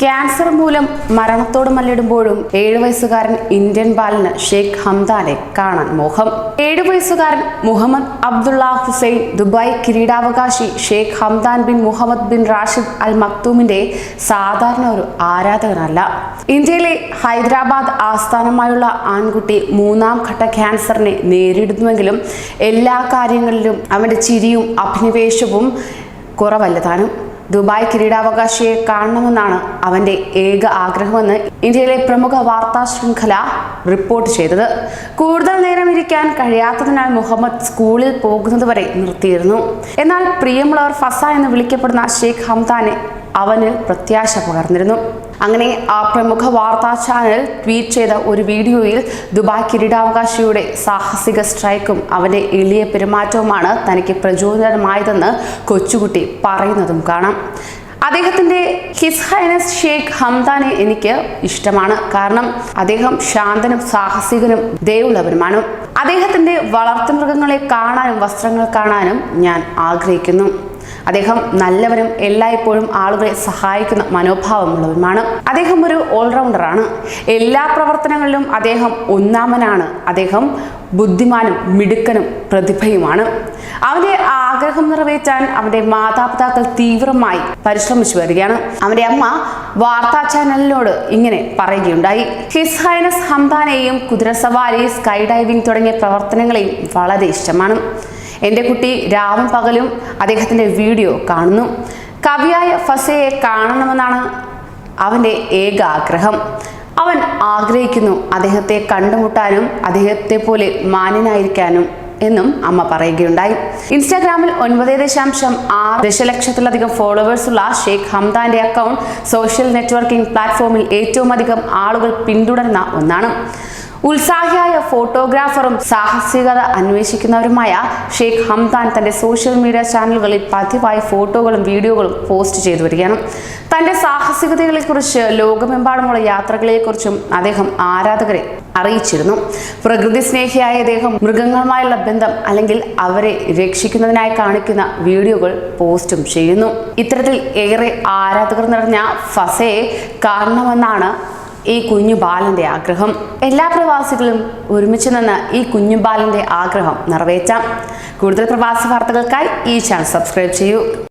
Cancer മൂലം മരണത്തോട് മല്ലിടുമ്പോഴും ഏഴു വയസ്സുകാരൻ ഇന്ത്യൻ ബാലന് ഷെയ്ഖ് ഹംദാനെ കാണാൻ മോഹം. ഏഴു വയസ്സുകാരൻ മുഹമ്മദ് അബ്ദുള്ള ഹുസൈൻ ദുബായ് കിരീടാവകാശി Sheikh Hamdan bin Mohammed bin Rashid Al മക്തൂമിന്റെ സാധാരണ ഒരു ആരാധകനല്ല. ഇന്ത്യയിലെ ഹൈദരാബാദ് ആസ്ഥാനമായുള്ള ആൺകുട്ടി മൂന്നാം ഘട്ട ക്യാൻസറിനെ നേരിടുന്നുവെങ്കിലും എല്ലാ കാര്യങ്ങളിലും അവന്റെ ചിരിയും അഭിനിവേശവും കുറവല്ല താനും ദുബായ് കിരീടാവകാശിയെ കാണണമെന്നാണ് അവന്റെ ഏക ആഗ്രഹമെന്ന് ഇന്ത്യയിലെ പ്രമുഖ വാർത്താ ശൃംഖല റിപ്പോർട്ട് ചെയ്തത്. കൂടുതൽ നേരം ഇരിക്കാൻ കഴിയാത്തതിനാൽ മുഹമ്മദ് സ്കൂളിൽ പോകുന്നതുവരെ നിർത്തിയിരുന്നു. എന്നാൽ പ്രിയമുള്ളവർ ഫസ എന്ന് വിളിക്കപ്പെടുന്ന ഷെയ്ഖ് ഹംദാനെ അവനിൽ പ്രത്യാശ പകർന്നിരുന്നു. അങ്ങനെ ആ പ്രമുഖ വാർത്താ ചാനൽ ട്വീറ്റ് ചെയ്ത ഒരു വീഡിയോയിൽ ദുബായ് കിരീടാവകാശിയുടെ സാഹസിക സ്ട്രൈക്കും അവന്റെ എളിയ പെരുമാറ്റവുമാണ് തനിക്ക് പ്രചോദനമായതെന്ന് കൊച്ചുകുട്ടി പറയുന്നതും കാണാം. അദ്ദേഹത്തിന്റെ ഹിസ് ഹൈനസ് ഷെയ്ഖ് ഹംദാനെ എനിക്ക് ഇഷ്ടമാണ്. കാരണം അദ്ദേഹം ശാന്തനും സാഹസികനും ദയുള്ളവനുമാണ്. അദ്ദേഹത്തിന്റെ വളർത്തുമൃഗങ്ങളെ കാണാനും വസ്ത്രങ്ങൾ കാണാനും ഞാൻ ആഗ്രഹിക്കുന്നു. അദ്ദേഹം നല്ലവരും എല്ലായ്പ്പോഴും ആളുകളെ സഹായിക്കുന്ന മനോഭാവമുള്ളവരുമാണ്. അദ്ദേഹം ഒരു ഓൾറൗണ്ടറാണ് എല്ലാ പ്രവർത്തനങ്ങളിലും അദ്ദേഹം ഒന്നാമനാണ്. അദ്ദേഹം ബുദ്ധിമാനും മിടുക്കനും പ്രതിഭയുമാണ്. അവന്റെ ആഗ്രഹം നിറവേറ്റാൻ അവന്റെ മാതാപിതാക്കൾ തീവ്രമായി പരിശ്രമിച്ചു വരികയാണ്. അവന്റെ അമ്മ വാർത്താ ചാനലിനോട് ഇങ്ങനെ പറയുകയുണ്ടായി. ഹിസ് ഹൈനസ് ഹംദാനെയും കുതിരസവാരി സ്കൈ ഡൈവിംഗ് തുടങ്ങിയ പ്രവർത്തനങ്ങളെയും വളരെ ഇഷ്ടമാണ്. എന്റെ കുട്ടി രാവും പകലും അദ്ദേഹത്തിന്റെ വീഡിയോ കാണുന്നു. കവിയായ ഫസയെ കാണണമെന്നാണ് അവന്റെ ഏക ആഗ്രഹം. അവൻ ആഗ്രഹിക്കുന്നു അദ്ദേഹത്തെ കണ്ടുമുട്ടാനും അദ്ദേഹത്തെ പോലെ മാന്യനായിരിക്കാനും എന്നും അമ്മ പറയുകയുണ്ടായി. ഇൻസ്റ്റാഗ്രാമിൽ ഒൻപത് ദശാംശം ആറ് ദശലക്ഷത്തിലധികം ഫോളോവേഴ്സുള്ള ഷെയ്ഖ് ഹംദാന്റെ അക്കൗണ്ട് സോഷ്യൽ നെറ്റ്വർക്കിംഗ് പ്ലാറ്റ്ഫോമിൽ ഏറ്റവും അധികം ആളുകൾ പിന്തുടരുന്ന ഒന്നാണ്. ഉത്സാഹിയായ ഫോട്ടോഗ്രാഫറും സാഹസികത അന്വേഷിക്കുന്നവരുമായ ഷെയ്ഖ് ഹംദാൻ തന്റെ സോഷ്യൽ മീഡിയ ചാനലുകളിൽ പതിവായി ഫോട്ടോകളും വീഡിയോകളും പോസ്റ്റ് ചെയ്തു വരികയാണ്. തന്റെ സാഹസികതകളെ കുറിച്ച് ലോകമെമ്പാടുമുള്ള യാത്രകളെക്കുറിച്ചും അദ്ദേഹം ആരാധകരെ അറിയിച്ചിരുന്നു. പ്രകൃതി സ്നേഹിയായ അദ്ദേഹം മൃഗങ്ങളുമായുള്ള ബന്ധം അല്ലെങ്കിൽ അവരെ രക്ഷിക്കുന്നതിനായി കാണിക്കുന്ന വീഡിയോകൾ പോസ്റ്റും ചെയ്യുന്നു. ഇത്തരത്തിൽ ഏറെ ആരാധകർ നിറഞ്ഞ ഫസയെ കാണണമെന്നാണ് ഈ കുഞ്ഞു ബാലന്റെ ആഗ്രഹം. എല്ലാ പ്രവാസികളും ഒരുമിച്ച് നിന്ന് ഈ കുഞ്ഞു ബാലന്റെ ആഗ്രഹം നിറവേറ്റാം. കൂടുതൽ പ്രവാസി വാർത്തകൾക്കായി ഈ ചാനൽ സബ്സ്ക്രൈബ് ചെയ്യൂ.